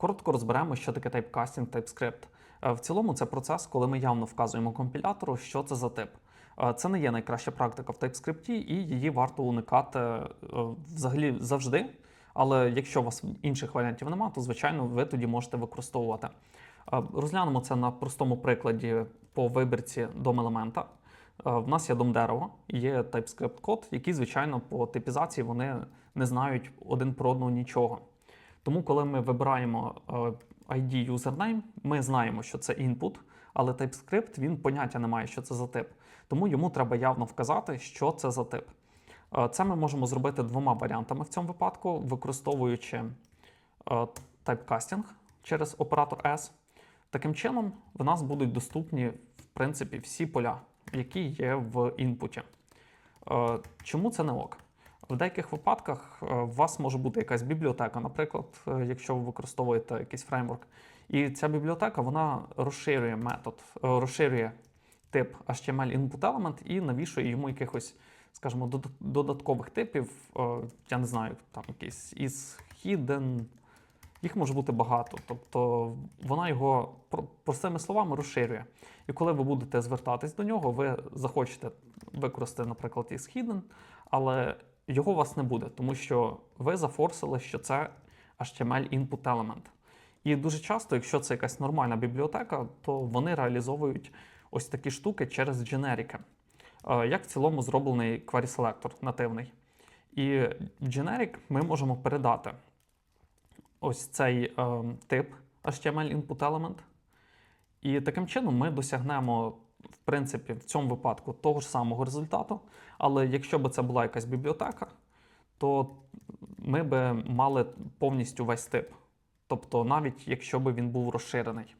Коротко розберемо, що таке тайпкастинг TypeScript. Е, В цілому це процес, коли ми явно вказуємо компілятору, що це за тип. Е, Це не є найкраща практика в TypeScript, і її варто уникати е, взагалі завжди. Але якщо у вас інших варіантів немає, то звичайно ви тоді можете використовувати. Розглянемо це на простому прикладі по вибірці дом-елемента. Е, В нас є дом дерева, є TypeScript код, який, звичайно, по типізації вони не знають один про одного нічого. Тому, коли ми вибираємо е, ID username, ми знаємо, що це input, але TypeScript він поняття не має, що це за тип. Тому йому треба явно вказати, що це за тип. Е, Це ми можемо зробити двома варіантами в цьому випадку, використовуючи е, тайпкастинг через оператор S. Таким чином, в нас будуть доступні в принципі всі поля, які є в інпуті. Чому це не ок? В деяких випадках е, у вас може бути якась бібліотека, наприклад, е, якщо ви використовуєте якийсь фреймворк. І ця бібліотека вона розширює метод, е, розширює тип HTML input element і навішує йому якихось, скажімо, додаткових типів. Я не знаю, там якийсь is hidden. Їх може бути багато. Тобто вона його простими словами розширює. І коли ви будете звертатись до нього, ви захочете використати, наприклад, is hidden, але його у вас не буде, тому що ви зафорсили, що це HTML input element. І дуже часто, якщо це якась нормальна бібліотека, то вони реалізовують ось такі штуки через дженеріки. Е, Як в цілому зроблений query selector нативний. І в generic ми можемо передати ось цей е, тип HTML input element. І таким чином ми досягнемо, в принципі, в цьому випадку того ж самого результату. Але якщо б це була якась бібліотека, то ми би мали повністю весь тип. Тобто, навіть якщо б він був розширений.